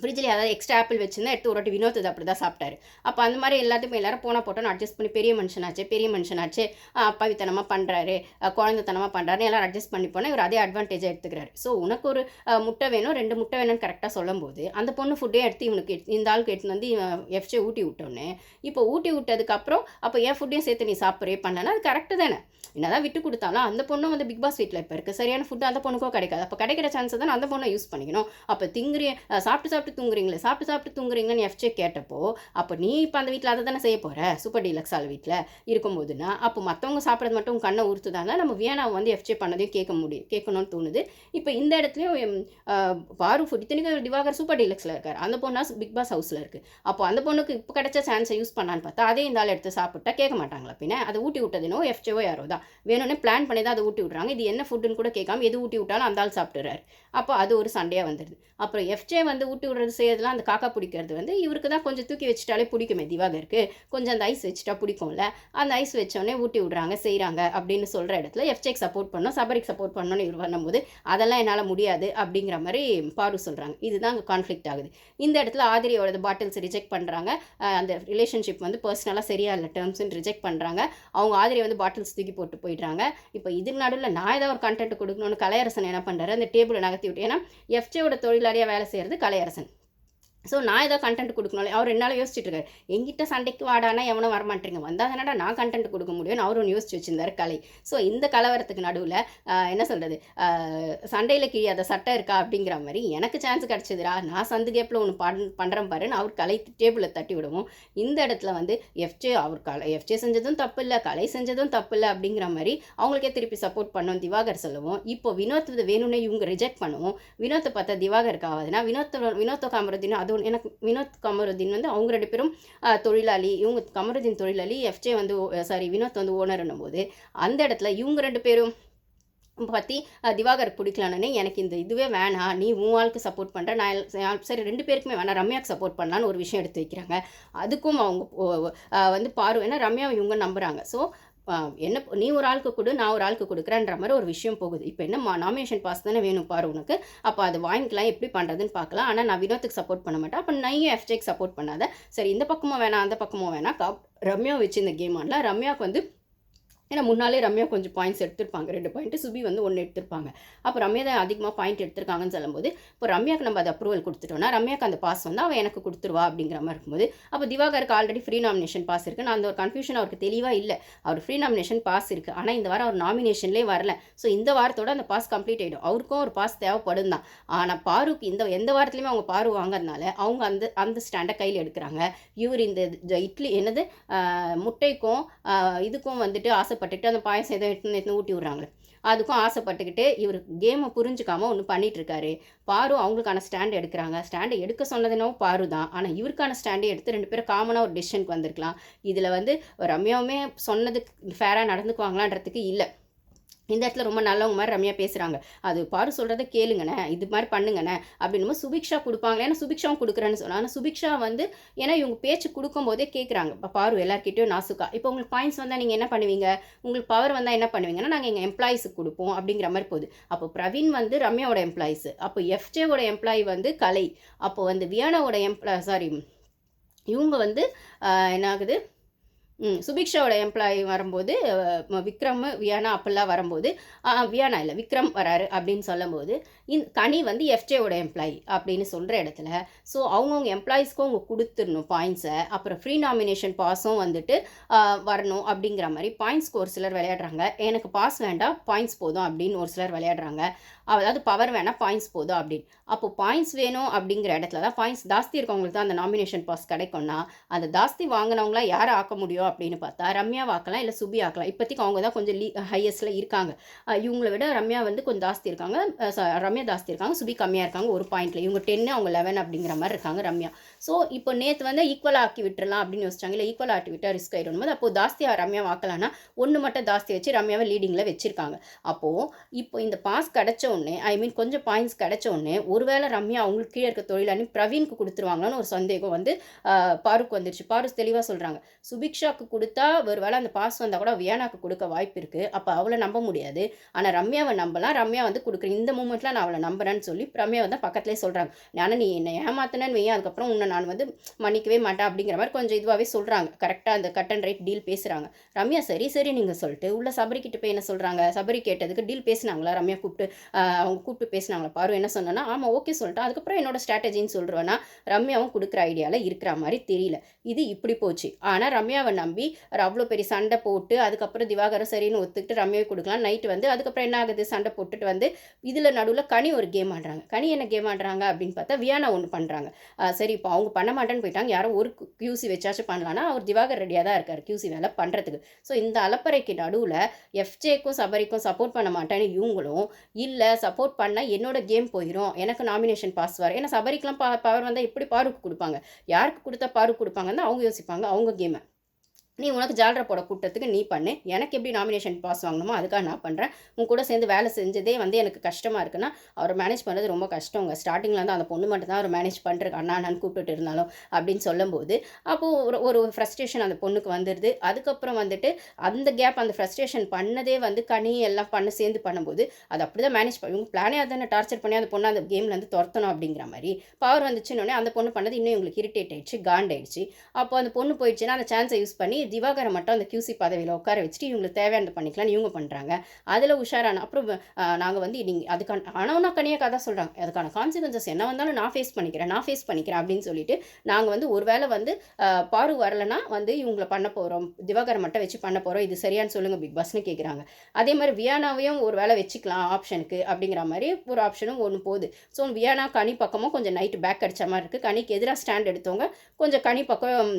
[SPEAKER 1] ஃப்ரிட்ஜில் ஏதாவது எக்ஸ்ட்ரா ஆப்பிள் வச்சுருந்தா எடுத்து ஒரு வாட்டி வினோத் அப்படி தான் சாப்பிட்டாரு. அப்போ அந்த மாதிரி எல்லாத்துக்குமே எல்லாரும் போனால் போட்டோன்னு அட்ஜஸ்ட் பண்ணி பெரிய மனுஷனாச்சு பெரிய மனுஷனாச்சு ஆஹ் அப்பாவித்தனமாக பண்ணுறாரு குழந்தைத்தனமாக பண்ணுறாரு எல்லாரும் அட்ஜஸ்ட் பண்ணி போனால் இவர் அதே அட்வான்டேஜாக எடுத்துக்கிறாரு. ஸோ உனக்கு ஒரு முட்டை வேணும் ரெண்டு முட்டை வேணும்னு கரெக்டாக சொல்லும்போது அந்த பொண்ணு ஃபுட்டே எடுத்து இவனுக்கு இந்த ஆளுக்கு எடுத்து வந்து எஃப்ஜே ஊட்டி விட்டோன்னே இப்போ ஊட்டி விட்டதுக்கப்புறம் அப்போ என் ஃபுட்டையும் சேர்த்து நீ சாப்பிட்றே பண்ணனா அது கரெக்டு தானே. என்னதான் விட்டு கொடுத்தாலும் அந்த பொண்ணும் வந்து பிக் பாஸ் வீட்டில் இப்போ இருக்குது சரியான ஃபுட்டு அந்த பொண்ணுக்கோ கிடைக்காது. அப்போ கிடைக்கிற சான்ஸை தான் அந்த பொண்ணை யூஸ் பண்ணிக்கணும். அப்போ திங்குறி சாப்பிட்டு சாப்பிட்டு சாப்பிட்டு தூங்குறீங்களே சாப்பிட்டு சாப்பிட்டு தூங்குறீங்கன்னு எஃப்ஜே கேட்டப்போ அப்போ நீ இப்போ அந்த வீட்டில் அதை தானே செய்ய போகிற சூப்பர் டீலக்ஸால் வீட்டில் இருக்கும்போதுனா அப்போ மற்றவங்க சாப்பிட்றது மட்டும் கண்ணை உறுத்துதாங்க நம்ம வியானாவை வந்து எஃப்ஜே பண்ணதையும் கேட்க முடியும் கேட்கணும்னு தோணுது. இப்போ இந்த இடத்துலையும் பாரு ஃபுட் இத்தனைக்கும் திவாகர் சூப்பர் டீலக்ஸில் இருக்கார். அந்த பொண்ணா பிக் பாஸ் ஹவுஸில் இருக்குது அப்போ அந்த பொண்ணுக்கு இப்போ கிடைச்ச சான்ஸை யூஸ் பண்ணான்னு பார்த்தா அதே இந்த ஆள் எடுத்து சாப்பிட்டா கேட்க மாட்டாங்களா பின்ன? அதை ஊட்டி விட்டதுனோ எஃப்ஜேவோ யாரோ தான். வேணும்னே பிளான் பண்ணி தான் அதை ஊட்டி விட்றாங்க. இது என்ன ஃபுட்டுன்னு கூட கேட்காம எது ஊட்டி விட்டாலும் அந்த ஆள் சாப்பிட்டுறாரு. அப்போ அது ஒரு சண்டையாக வந்துடுது அப்புறம் எஃப்ஜே வந்து ஊட்டி விடுறது செய்யறதுலாம் அந்த காக்கா பிடிக்கிறது வந்து இவருக்கு தான் கொஞ்சம் தூக்கி வச்சுட்டாலே பிடிக்குமே திவாகருக்கு. கொஞ்சம் அந்த ஐஸ் வச்சுட்டா பிடிக்கும்ல. அந்த ஐஸ் வச்சோடனே ஊட்டி விடுறாங்க செய்கிறாங்க அப்படின்னு சொல்கிற இடத்துல எஃப்ஜேக்கு சப்போர்ட் பண்ணோம் சபரிக்கு சப்போர்ட் பண்ணோன்னு இவர் பண்ணும்போது அதெல்லாம் என்னால் முடியாது அப்படிங்கிற மாதிரி பாரு சொல்கிறாங்க இதுதான் அங்கே கான்ஃப்ளிக்ட் ஆகுது. இந்த இடத்துல ஆதிரியோட பாட்டில்ஸ் ரிஜெக்ட் பண்ணுறாங்க அந்த ரிலேஷன்ஷிப் வந்து பர்சனலாக சரியா இல்லை டேர்ம்ஸ்னு ரிஜெக்ட் பண்ணுறாங்க அவங்க ஆதிரியை வந்து பாட்டில்ஸ் தூக்கி போட்டு போயிடுறாங்க. இப்போ இதுக்கு நடுவில் நான் ஏதாவது ஒரு கண்டென்ட் கொடுக்கணும்னு கலையரசன் என்ன பண்ணுறாரு அந்த டேபிளை நகர்த்தி விட்டு ஏன்னா எஃப்ஜேவோட தொழிலாளியாக வேலை செய்கிறது கலையரசன். ஸோ நான் ஏதோ கண்டென்ட் கொடுக்கணும் அவர் என்னால் யோசிச்சுட்டு இருக்காரு. எங்கிட்ட சண்டைக்கு வாடானா எவனும் வரமாட்டேங்க வந்தால் தானடா நான் கண்டென்ட் கொடுக்க முடியும்னு அவர் ஒன்று யோசிச்சு வச்சிருந்தார் கலை ஸோ இந்த கலவரத்துக்கு நடுவில் என்ன சொல்கிறது சண்டையில் கிழியாத சட்டம் இருக்கா அப்படிங்கிற மாதிரி எனக்கு சான்ஸ் கிடச்சிதுரா நான் சந்து கேப்பில் ஒன்று பண் பண்ணுறேன் பாருன்னு அவர் கலை டேபிளில் தட்டி விடுவோம். இந்த இடத்துல வந்து எஃப்ஜே அவர் கலை எஃப்ஜே செஞ்சதும் தப்பு இல்லை கலை செஞ்சதும் தப்பு இல்லை அப்படிங்கிற மாதிரி அவங்களுக்கே திருப்பி சப்போர்ட் பண்ணோம். திவாகர் சொல்லுவோம். இப்போ வினோத் வேணும்னே இவங்க ரிஜெக்ட் பண்ணுவோம். வினோத்தை பார்த்தா திவாகர் ஆகாதுன்னா வினோத் வினோத்த கமருதீன் அது ஒண்ணு- எனக்கு வினோத் கமருதீன் வந்து அவங்க ரெண்டு பேரும் தொழிலாளி இவங்க கமருதீன் தொழிலாளி எஃப்ஜே வந்து சாரி வினோத் வந்து ஓனர்னும் போது அந்த இடத்துல இவங்க ரெண்டு பேரும் பற்றி திவாகர் பிடிக்கலான்னு எனக்கு இந்த இதுவே வேணாம் நீ உன் ஆளுக்கு சப்போர்ட் பண்ணுற நான் சரி ரெண்டு பேருக்குமே வேணாம் ரம்யாவுக்கு சப்போர்ட் பண்ணலான்னு ஒரு விஷயம் எடுத்து வைக்கிறாங்க. அதுக்கும் அவங்க வந்து பாரு ஏன்னா ரம்யாவை இவங்க நம்புகிறாங்க ஸோ என்ன நீ ஒரு ஆளுக்கு கொடு நான் ஒரு ஆளுக்கு கொடுக்குறேன்ற மாதிரி ஒரு விஷயம் போகுது. இப்போ என்ன நாமினேஷன் பாஸ் தானே வேணும் பாரு உனக்கு. அப்போ அது வாங்கிக்கலாம் எப்படி பண்ணுறதுன்னு பார்க்கலாம். ஆனால் நான் வினோத்துக்கு சப்போர்ட் பண்ண மாட்டேன். அப்போ நையும் எஃப்ஜேக்கு சப்போர்ட் பண்ணாத. சரி இந்த பக்கமும் வேணாம் அந்த பக்கமும் வேணாம். ரம்யா வச்சு இந்த கேம் ஆடல ரம்யாவுக்கு வந்து ஏன்னா முன்னாலே ரம்யா கொஞ்சம் பாயிண்ட்ஸ் எடுத்திருப்பாங்க. ரெண்டு பாயிண்ட்டு சுபி வந்து ஒன்று எடுத்திருப்பாங்க. அப்போ ரம்யா தான் அதிகமாக பாயிண்ட் எடுத்திருக்காங்கன்னு சொல்லும்போது இப்போ ரம்யாக்கு நம்ம அதை அப்ரூவல் கொடுத்துட்டோம்னா ரம்யாக்கு அந்த பாஸ் வந்து அவள் எனக்கு கொடுத்துருவா அப்படிங்கிற மாதிரி இருக்கும்போது அப்போ திவாகருக்கு ஆல்ரெடி ஃப்ரீ நாமினேஷன் பாஸ் இருக்குது நான் அந்த ஒரு கன்ஃபியூஷன் அவருக்கு தெளிவாக இல்லை. அவர் ஃப்ரீ நாமினேஷன் பாஸ் இருக்குது ஆனால் இந்த வாரம் அவர் நாமினேஷன்லேயே வரல. ஸோ இந்த வாரத்தோட அந்த பாஸ் கம்ப்ளீட் ஆகிடும் அவருக்கும் ஒரு பாஸ் தேவைப்படும் தான். ஆனால் பாருக்கு இந்த எந்த வாரத்துலையுமே அவங்க பாரு வாங்குறதுனால அவங்க அந்த அந்த ஸ்டாண்டை கையில் எடுக்கிறாங்க. இவர் இந்த இட்லி என்னது? முட்டைக்கும் இதுக்கும் வந்துட்டு ஆசை ஆசைப்பட்டுட்டு அந்த பாயசம் எதை எடுத்து எடுத்து ஊட்டி விட்றாங்களே அதுக்கும் ஆசைப்பட்டுக்கிட்டு இவர் கேமை புரிஞ்சுக்காம ஒன்று பண்ணிகிட்ருக்காரு பாரு அவங்களுக்கான ஸ்டாண்ட் எடுக்கிறாங்க. ஸ்டாண்டு எடுக்க சொன்னதுனோ பாரு தான். ஆனால் இவருக்கான ஸ்டாண்டை எடுத்து ரெண்டு பேரும் காமனாக ஒரு டிசிஷனுக்கு வந்திருக்கலாம். இதில் வந்து ரம்யாவுமே சொன்னதுக்கு ஃபேராக நடந்துக்குவாங்களான்றதுக்கு இல்லை. இந்த இடத்துல ரொம்ப நல்லவங்க மாதிரி ரம்யா பேசுகிறாங்க அது பாரு சொல்கிறத கேளுங்கண்ணே இது மாதிரி பண்ணுங்கண்ணே அப்படின்னும் சுபிக்ஷா கொடுப்பாங்க ஏன்னா சுபிக்ஷாவும் கொடுக்குறேன்னு சொன்னால் ஆனால் சுபிக்ஷா வந்து ஏன்னா இவங்க பேச்சு கொடுக்கும்போதே கேட்குறாங்க இப்போ பாரு எல்லாருக்கிட்டையும் நாசுக்கா. இப்போ உங்களுக்கு பாயிண்ட்ஸ் வந்தால் நீங்கள் என்ன பண்ணுவீங்க? உங்களுக்கு பவர் வந்தால் என்ன பண்ணுவீங்கன்னா நாங்கள் எங்கள் எம்ப்ளாயிஸுக்கு கொடுப்போம் அப்படிங்கிற மாதிரி போகுது. அப்போ பிரவீன் வந்து ரம்யாவோட எம்ப்ளாயிஸ் அப்போ எஃப்ஜேவோட எம்ப்ளாயி வந்து கலை. அப்போ வந்து வியானாவோட எம்ப்ளா சாரி இவங்க வந்து என்ன ஆகுது? ம் சுபிக்ஷாவோட எம்ப்ளாயி வரும்போது விக்ரம் வியானா அப்பெல்லாம் வரும்போது வியானா இல்லை விக்ரம் வராரு அப்படின்னு சொல்லும்போது இந்த கனி வந்து எஃப்ஜேவோட எம்ப்ளாயி அப்படின்னு சொல்கிற இடத்துல ஸோ அவங்கவுங்க எம்ப்ளாயிஸ்க்கும் அவங்க கொடுத்துடணும் பாயிண்ட்ஸை அப்புறம் ஃப்ரீ நாமினேஷன் பாஸும் வந்துட்டு வரணும் அப்படிங்கிற மாதிரி பாயிண்ட்ஸ்க்கு ஒரு சிலர் விளையாடுறாங்க. எனக்கு பாஸ் வேண்டாம் பாயிண்ட்ஸ் போதும் அப்படின்னு ஒரு சிலர் விளையாடுறாங்க. அதாவது பவர் வேணால் பாயிண்ட்ஸ் போதும் அப்படின்னு. அப்போ பாயிண்ட்ஸ் வேணும் அப்படிங்கிற இடத்துல தான் பாயிண்ட்ஸ் ஜாஸ்தி இருக்கவங்களுக்கு தான் அந்த நாமினேஷன் பாஸ் கிடைக்கும்னா அந்த ஜாஸ்தி வாங்கினவங்களாம் யாரை ஆக்க முடியும் அப்படின்னு பார்த்தா ரம்யா ஆக்கலாம் இல்லை சுபி ஆக்கலாம். இப்போதைக்கு அவங்க தான் கொஞ்சம் லீ ஹையஸ்ட்டில் இருக்காங்க. இவங்களை விட ரம்யா வந்து கொஞ்சம் ஜாஸ்தி இருக்காங்க. ரம்யா ரம்யா ஜாஸ்தி இருக்காங்க. சுபி கம்மியாக இருக்காங்க. ஒரு பாயிண்ட்ல. இவங்க டென்னு அவங்க லெவன் அப்படிங்கிற மாதிரி இருக்காங்க ரம்யா. ஸோ இப்போ நேற்று வந்து ஈக்குவலாக ஆக்கி விட்டுறலாம் அப்படின்னு யோசிச்சாங்க. இல்லை ஈக்குவல் ஆக்கி விட்டால் ரிஸ்க் ஆயிடும். போது அப்போது ஜாஸ்தியாக ரம்யா ஆக்கலாம்னா ஒன்று மட்டும் ஜாஸ்தி வச்சு ரம்யாவை லீடிங்கில் வச்சிருக்காங்க. அப்போது இப்போ இந்த பாஸ் கிடச்ச உடனே ஐ மீன் கொஞ்சம் பாயிண்ட்ஸ் கிடச்ச உடனே ஒருவேளை ரம்யா அவங்களுக்கு கீழே இருக்க தொழிலாளி பிரவீனுக்கு கொடுத்துருவாங்களான்னு ஒரு சந்தேகம் வந்து பாருக்கு வந்துருச்சு. பாரு தெளிவாக சொல்கிறாங்க சுபிக்ஷாக்கு கொடுத்தா ஒருவேளை அந்த பாஸ் வந்தால் கூட வியானாக்கு கொடுக்க வாய்ப்பு இருக்குது அப்போ அவளை நம்ப முடியாது. ஆனால் ரம்யாவை நம்பலாம். ரம்யா வந்து கொடுக்குறேன் இந்த மூமெண்ட்டில் நான் அவளை நம்புறேன்னு சொல்லி ரம்யா வந்து பக்கத்துலேயே சொல்கிறாங்க ஆனால் நீ என்னை ஏமாத்தினேன்னு வையன். அதுக்கப்புறம் உன்னை நான் வந்து மன்னிக்கவே மாட்டேன் அப்படிங்கிற மாதிரி கொஞ்சம் இதுவாகவே சொல்கிறாங்க கரெக்டாக அந்த கட் அண்ட் ரைட் டீல் பேசுகிறாங்க ரம்யா சரி சரி நீங்கள் சொல்லிட்டு உள்ள சபரி கிட்ட போய் என்ன சொல்கிறாங்க சபரி கேட்டதுக்கு டீல் பேசினாங்களா? ரம்யா கூப்பிட்டு அவங்க கூப்பிட்டு பேசினாங்களா? பாரு என்ன சொன்னேன்னா ஆமாம் ஓகே சொல்லிட்டு. அதுக்கப்புறம் என்னோட ஸ்ட்ராட்டஜின்னு சொல்கிறேன்னா ரம்யாவும் கொடுக்குற ஐடியாவில் இருக்கிற மாதிரி தெரியல. இது இப்படி போச்சு. ஆனால் ரம்யாவை நம்பி அவ்வளோ பெரிய சண்டை போட்டு அதுக்கப்புறம் திவாகரம் சரின்னு ஒத்துக்கிட்டு ரம்யாவை கொடுக்கலாம். நைட்டு வந்து அதுக்கப்புறம் என்ன ஆகுது? சண்டை போட்டுட்டு வந்து இதில் நடுவில் கனி ஒரு கேம் ஆடுறாங்க. கனி என்ன கேம் ஆடுறாங்க அப்படின்னு பார்த்தா வியானா ஒன்று பண்ணுறாங்க சரி இப்போ அவங்க பண்ண மாட்டேன்னு போயிட்டாங்க. யாரோ ஒரு கியூசி வச்சாச்சும் பண்ணலான்னா அவர் திவாகர் ரெடியாக தான் இருக்கார் கியூசி வேலை பண்ணுறதுக்கு ஸோ இந்த அலப்பறைக்கு நடுவில் எஃப்ஜேக்கும் சபரிக்கும் சப்போர்ட் பண்ண மாட்டேன்னு இவங்களும் இல்லை சப்போர்ட் பண்ணால் என்னோட கேம் போயிடும் எனக்கு நாமினேஷன் பாஸ் வரும். ஏன்னா சபரிக்கெலாம் பா பவர் வந்தால் எப்படி பாருக்கு கொடுப்பாங்க? யாருக்கு கொடுத்தா பாருக்கு கொடுப்பாங்கன்னு அவங்க யோசிப்பாங்க. அவங்க கேமை நீ உனக்கு ஜால்ரா போட கூட்டத்துக்கு நீ பண்ணு. எனக்கு எப்படி நாமினேஷன் பாஸ் வாங்கணுமோ அதுக்காக நான் பண்ணுறேன் உன் கூட சேர்ந்து வேலை செஞ்சதே வந்து எனக்கு கஷ்டமாக இருக்குன்னா அவர் மேனேஜ் பண்ணுறது ரொம்ப கஷ்டங்க ஸ்டார்டிங்கில் வந்து அந்த பொண்ணு மட்டும் தான் அவர் மேனேஜ் பண்ணுறதுக்கு அண்ணா நான் கூப்பிட்டுட்டு இருந்தாலும் அப்படின்னு சொல்லும்போது அப்போது ஒரு ஒரு ஃப்ரஸ்ட்ரேஷன் அந்த பொண்ணுக்கு வந்துடுது அதுக்கப்புறம் வந்துட்டு அந்த கேப் அந்த ஃப்ரஸ்ட்ரேஷன் பண்ணதே வந்து கனி எல்லாம் பண்ண சேர்ந்து பண்ணும்போது அது அப்படி தான் மேனேஜ் பண்ணி இவங்க பிளானே அதானே டார்ச்சர் பண்ணி அந்த பொண்ணை அந்த கேம்லேருந்து துரத்தணும் அப்படிங்கிற மாதிரி பவர் வந்துச்சுன்னொடனே அந்த பொண்ணு பண்ணது இன்னும் இவங்களுக்கு இரிட்டேட் ஆயிடுச்சு காண்டாயிடுச்சு. அப்போ அந்த பொண்ணு போயிடுச்சுன்னா அந்த சான்ஸை யூஸ் பண்ணி திவாகரை மட்டும் அந்த கியூசி பதவியில் உட்கார வச்சுட்டு இவங்களுக்கு தேவையானது பண்ணிக்கலாம்னு இவங்க பண்ணுறாங்க அதில் உஷாரான அப்புறம் நாங்கள் வந்து நீங்கள் அதுக்கான ஆனவனா கனியாக கதை சொல்கிறாங்க அதுக்கான கான்சிக்வன்சஸ் என்ன வந்தாலும் நான் ஃபேஸ் பண்ணிக்கிறேன் நான் ஃபேஸ் பண்ணிக்கிறேன் அப்படின்னு சொல்லிட்டு நாங்கள் வந்து ஒருவேளை வந்து பாரு வரலைன்னா வந்து இவங்களை பண்ண போகிறோம் திவாகரை மட்டும் வச்சு பண்ண போகிறோம் இது சரியான்னு சொல்லுங்கள் பிக் பாஸ்னு கேட்குறாங்க அதே மாதிரி வியானாவையும் ஒரு வேளை வச்சுக்கலாம் ஆப்ஷனுக்கு அப்படிங்கிற மாதிரி ஒரு ஆப்ஷனும் ஒன்று போகுது. ஸோ வியானா கனி பக்கமும் கொஞ்சம் நைட்டு பேக் அடிச்ச மாதிரி இருக்குது கனிக்கு எதிராக ஸ்டாண்ட் எடுத்தவங்க கொஞ்சம் கனி பக்கம்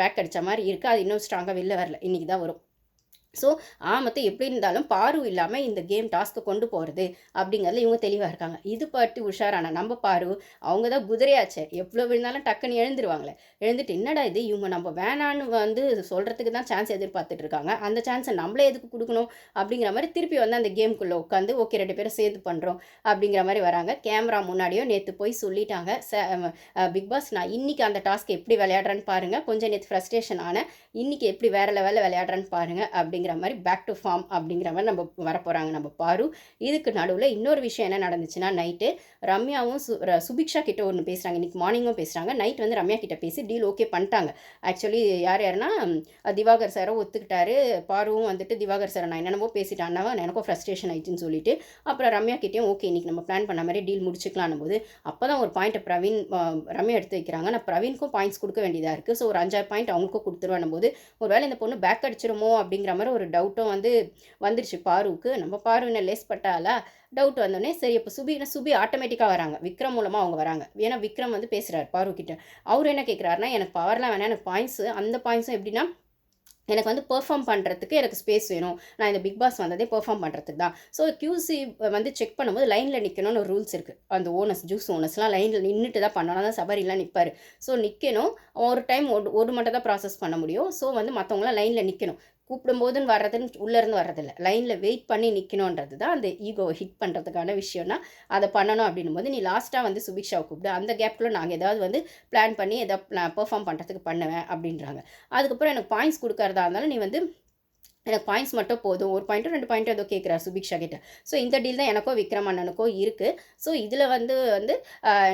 [SPEAKER 1] பேக் அடிச்ச மாதிரி இருக்குது அது இன்னும் ஸ்ட்ராங்காக வெளில வரல. இன்றைக்கி தான் வரும். ஸோ ஆமத்தை எப்படி இருந்தாலும் பாரு இல்லாமல் இந்த கேம் டாஸ்க்கை கொண்டு போகிறது அப்படிங்கிறதுல இவங்க தெளிவாக இருக்காங்க. இது பார்த்து உஷாரான நம்ம பாரு அவங்க தான் குதிரையாச்சே. எவ்வளோ விழுந்தாலும் டக்குன்னு எழுந்துருவாங்களே. எழுந்துட்டு என்னடா இது? இவங்க நம்ம வேணான்னு வந்து சொல்கிறதுக்கு தான் சான்ஸ் எதிர்பார்த்துட்டு இருக்காங்க. அந்த சான்ஸை நம்மளே எதுக்கு கொடுக்கணும் அப்படிங்கிற மாதிரி திருப்பி வந்து அந்த கேம்குள்ளே உட்காந்து ஓகே ரெண்டு பேரும் சேர்த்து பண்ணுறோம் அப்படிங்கிற மாதிரி வராங்க. கேமரா முன்னாடியோ நேற்று போய் சொல்லிட்டாங்க. பிக் பாஸ் நான் இன்னைக்கு அந்த டாஸ்க் எப்படி விளையாடுறேன்னு பாருங்கள் கொஞ்சம் நேற்று ஃப்ரஸ்ட்ரேஷன் ஆனேன் இன்றைக்கி எப்படி வேறு லெவலில் விளையாடுறேன்னு பாருங்கள் அப்படிங்கிற மாதிரி பேக் டு ஃபார்ம் அப்படிங்கிற மாதிரி நம்ம வரப்போகிறாங்க நம்ம பாரு இதுக்கு நடுவில் இன்னொரு விஷயம் என்ன நடந்துச்சுன்னா நைட்டு ரம்யாவும் சு சுபிக்ஷா கிட்ட ஒன்று பேசுகிறாங்க இன்றைக்கி மார்னிங்கும் பேசுகிறாங்க நைட் வந்து ரம்யா கிட்ட பேசி டீல் ஓகே பண்ணிட்டாங்க. ஆக்சுவலி யார் யாருன்னா திவாகர் சாரை ஒத்துக்கிட்டாரு. பாருவும் வந்துட்டு திவாகர் சாரை நான் என்னென்னமோ பேசிட்டான்னா எனக்கும் ஃப்ரஸ்ட்ரேஷன் ஆயிடுச்சுன்னு சொல்லிட்டு அப்புறம் ரம்யா கிட்டேயும் ஓகே இன்னைக்கு நம்ம பிளான் பண்ண மாதிரி டீல் முடிச்சுக்கலான்னு போது அப்போ தான் ஒரு பாயிண்ட்டை பிரவீன் ரம்யா எடுத்து வைக்கிறாங்க. நான் பிரவீனுக்கும் பாயிண்ட்ஸ் கொடுக்க வேண்டியதாக இருக்குது ஸோ ஒரு அஞ்சாறு பாயிண்ட் அவங்களுக்கும் கொடுத்துருவானும் போது ஒரு வேளை இந்த பொண்ணு பேக் அடிச்சிருமோ அப்படிங்கிற மாதிரி ஒரு டவுட்டும் வந்து வந்துருச்சு. பாருவுக்கு நம்ம பாருவினை என்ன லேஸ் பட்டாலா டவுட் வந்தோடனே சரி இப்போ சுபி சுபி ஆட்டோமேட்டிக்காக வராங்க. விக்ரம் மூலமாக அவங்க வராங்க. ஏன்னா விக்ரம் வந்து பேசுகிறார் பாரு அவர் என்ன கேட்குறாருன்னா எனக்கு பவர்லாம் வேணாம் எனக்கு பாயிண்ட்ஸு அந்த பாயிண்ட்ஸும் எப்படின்னா எனக்கு வந்து பெர்ஃபார்ம் பண்ணுறதுக்கு எனக்கு ஸ்பேஸ் வேணும். நான் இந்த பிக் பாஸ் வந்ததே பெர்ஃபார்ம் பண்ணுறதுக்கு தான். ஸோ கியூசி வந்து செக் பண்ணும்போது லைனில் நிற்கணும்னு ஒரு ரூல்ஸ் இருக்குது அந்த ஓனர்ஸ் ஜூஸ் ஓனர்ஸ்லாம் லைனில் நின்றுட்டு தான் பண்ணணும். தான் சபரிலாம் நிற்பார் ஸோ நிற்கணும் ஒரு டைம் ஒரு ஒரு மட்டும் தான் ப்ராசஸ் பண்ண முடியும். ஸோ வந்து மற்றவங்களாம் லைனில் நிற்கணும் கூப்பிடும்போதுன்னு வர்றதுன்னு உள்ளேருந்து வர்றதில்ல. லைனில் வெயிட் பண்ணி நிற்கணுன்றது தான் அந்த ஈகோவை ஹிட் பண்ணுறதுக்கான விஷயம்னா அதை பண்ணணும் அப்படின்னும் போது நீ லாஸ்ட்டாக வந்து சுபிக்ஷாவை கூப்பிடு. அந்த கேப்குள்ளே நாங்கள் ஏதாவது வந்து பிளான் பண்ணி எதாவது நான் பெர்ஃபார்ம் பண்ணுறதுக்கு பண்ணுவேன் அப்படின்றாங்க. அதுக்கப்புறம் எனக்கு பாயிண்ட்ஸ் கொடுக்கறதா இருந்தாலும் நீ வந்து எனக்கு பாயிண்ட்ஸ் மட்டும் போதும். ஒரு பாயிண்ட்டோ ரெண்டு பாயிண்ட்டோ ஏதோ கேட்குறாரு சுபிக்ஷா கிட்ட. ஸோ இந்த டீல் தான் எனக்கோ விக்ரம் அண்ணனுக்கோ இருக்குது ஸோ இதில் வந்து வந்து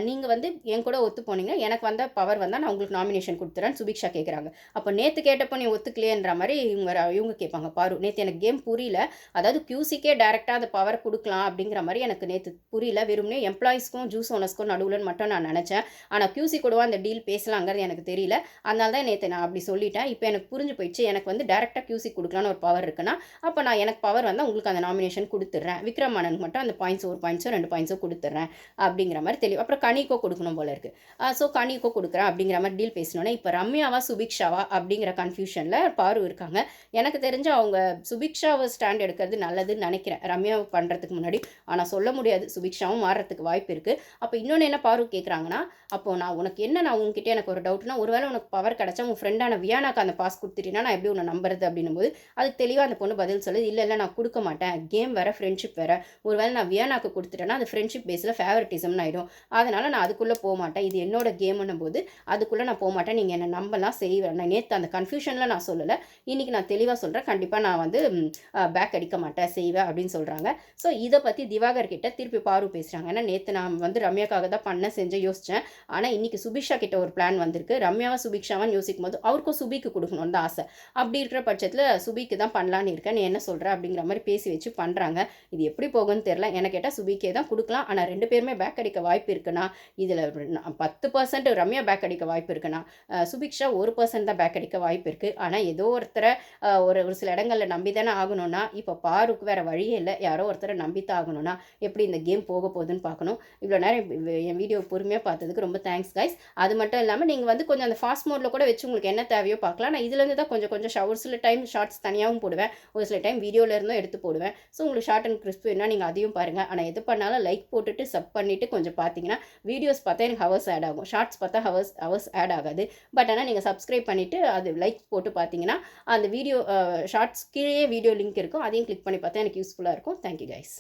[SPEAKER 1] நீங்கள் வந்து என் கூட ஒத்து போனீங்கன்னா எனக்கு வந்த பவர் வந்தால் நான் உங்களுக்கு நாமினேஷன் கொடுத்துறேன்னு சுபிக்ஷா கேட்குறாங்க அப்போ நேற்று கேட்டப்போ நீ ஒத்துக்கலையன்ற மாதிரி இவங்க இவங்க கேட்பாங்க. பாரு நேற்று எனக்கு கேம் புரியல. அதாவது கியூசிக்கே டேரெக்டாக அந்த பவர் கொடுக்கலாம் அப்படிங்கிற மாதிரி எனக்கு நேற்று புரியல. வெறும்னே எம்ப்ளாயிஸ்க்கும் ஜூஸ் ஓனர்ஸ்க்கும் நடுவில் மட்டும் நான் நினச்சேன். ஆனால் கியூசி கூடவா அந்த டீல் பேசலாங்கிறது எனக்கு தெரியல. அதனால தான் நேற்று நான் அப்படி சொல்லிட்டேன். இப்போ எனக்கு புரிஞ்சு போயிடுச்சு. எனக்கு வந்து டேரெக்டாக கியூசி கொடுக்கலான்னு ஒரு பவர் இருக்குன்னா அப்போ நான் எனக்கு பவர் வந்தால் உங்களுக்கு அந்த நாமினேஷன் கொடுத்துட்றேன். விக்ரம் மட்டும் அந்த பாயிண்ட்ஸ் ஒரு பாயிண்ட்ஸோ ரெண்டு பாயிண்ட்ஸோ கொடுத்துட்றேன் அப்படிங்கிற மாதிரி தெளிவு அப்புறம் கனிக்கோ கொடுக்கணும் போல இருக்குது ஸோ கனிக்கோ கொடுக்குறேன் அப்படிங்கிற மாதிரி டீல் பேசணுன்னா இப்போ ரம்யாவா சுபிக்ஷாவா அப்படிங்கிற கன்ஃபியூஷனில் பாரு இருக்காங்க. எனக்கு தெரிஞ்சு அவங்க சுபிக்ஷாவை ஸ்டாண்ட் எடுக்கிறது நல்லதுன்னு நினைக்கிறேன். ரம்யாவை பண்ணுறதுக்கு முன்னாடி. ஆனால் சொல்ல முடியாது. சுபிக்ஷாவும் மாறுறதுக்கு வாய்ப்பு இருக்குது அப்போ இன்னொன்று என்ன பாரு கேட்குறாங்கன்னா அப்போ நான் உனக்கு என்ன நான் உங்ககிட்ட எனக்கு ஒரு டவுட்னா ஒருவேளை உனக்கு பவர் கிடச்சா உன் ஃப்ரெண்டான வியானாக்கு அந்த பாஸ் கொடுத்துட்டீங்கன்னா நான் எப்படி உன்னை நம்புறது அப்படின்னும் போது அது தெளிவாக அந்த பொண்ணு பதில் சொல்லுது. இல்லை இல்லை நான் கொடுக்க மாட்டேன். கேம் வேறு ஃப்ரெண்ட்ஷிப் வேறு. ஒருவேளை நான் வியானாக்கு கொடுத்துட்டேன்னா அது ஃப்ரெண்ட்ஷிப் பேஸில் ஃபேவரட்டிசம்னு ஆகிடும் அதனால் நான் அதுக்குள்ளே போக மாட்டேன். இது என்னோட கேம்னும் போது அதுக்குள்ளே நான் போக மாட்டேன். நீங்கள் என்னை நம்பலாம் செய்வேன். நான் நேற்று அந்த கன்ஃபியூஷனில் நான் சொல்லலை. இன்றைக்கி நான் தெளிவாக சொல்கிறேன் கண்டிப்பாக நான் வந்து பேக் அடிக்க மாட்டேன். செய்வேன் அப்படின்னு சொல்கிறாங்க ஸோ இதை பற்றி திவாகர் கிட்ட திருப்பி பாரு பேசுகிறாங்க ஏன்னா நேற்று நான் வந்து ரம்யாக்காக தான் பண்ண செஞ்சு யோசித்தேன் ஆனால் இன்றைக்கி சுபிக்ஷா கிட்ட ஒரு பிளான் வந்திருக்கு. ரம்யாவை சுபிக்ஷாவான்னு யோசிக்கும் போது அவருக்கும் சுபிக்கு கொடுக்கணும்னு தான் ஆசை. அப்படி இருக்கிற பட்சத்தில் சுபிக்கு தான் பண்ணலான்னு இருக்கேன். நீ என்ன சொல்கிற அப்படிங்கிற மாதிரி பேசி வச்சு பண்ணுறாங்க இது எப்படி போகும்னு தெரில எனக்கு கேட்டால் சுபிக்கே தான் கொடுக்கலாம். ஆனால் ரெண்டு பேருமே பேக் அடிக்க வாய்ப்பு இருக்குன்னா இதில் பத்து பர்சன்ட் ரம்யா பேக் அடிக்க வாய்ப்பு இருக்குன்னா சுபிக்ஷா ஒரு பர்சன்ட் தான் பேக் அடிக்க வாய்ப்பு இருக்குது ஆனால் ஏதோ ஒருத்தரை ஒரு ஒரு சில இடங்களில் நம்பி தானே ஆகணும்னா இப்போ பாருக்கு வேறு வழியே இல்லை. யாரோ ஒருத்தரை நம்பி தான் ஆகணும்னா எப்படி இந்த கேம் போக போகுதுன்னு பார்க்கணும். இவ்வளோ நேரம் என் வீடியோ பொறுமையாக பார்த்ததுக்கு ரொம்ப தேங்க்ஸ் கைஸ் அது மட்டும் இல்லாமல் நீங்கள் வந்து கொஞ்சம் அந்த ஃபாஸ்ட் மோடில் கூட வச்சு உங்களுக்கு என்ன தேவையோ பார்க்கலாம். நான் இதுலேருந்து தான் கொஞ்சம் கொஞ்சம் ஷவர்ஸில் டைம் ஷார்ட்ஸ் தனியாக தனியாகவும் போடுவேன். ஒரு சில டைம் வீடியோவில் இருந்தும் எடுத்து போடுவேன். ஸோ உங்களுக்கு ஷார்ட் அண்ட் கிறிஸ்ப் வேணால் நீங்கள் அதையும் பாருங்கள் ஆனால் எது பண்ணாலும் லைக் போட்டுட்டு சப் பண்ணிவிட்டு கொஞ்சம் பார்த்தீங்கன்னா வீடியோஸ் பார்த்தா எனக்கு ஹவர்ஸ் ஆட் ஆகும். ஷார்ட்ஸ் பார்த்தா ஹவர்ஸ் ஹவர்ஸ் ஆட் ஆகாது. பட் ஆனால் நீங்கள் சப்ஸ்கிரைப் பண்ணிவிட்டு அது லைக் போட்டு பார்த்தீங்கன்னா அந்த வீடியோ ஷார்ட்ஸ் கீழே வீடியோ லிங்க் இருக்கும். அதையும் கிளிக் பண்ணி பார்த்தா எனக்கு யூஸ்ஃபுல்லாக இருக்கும். Thank you guys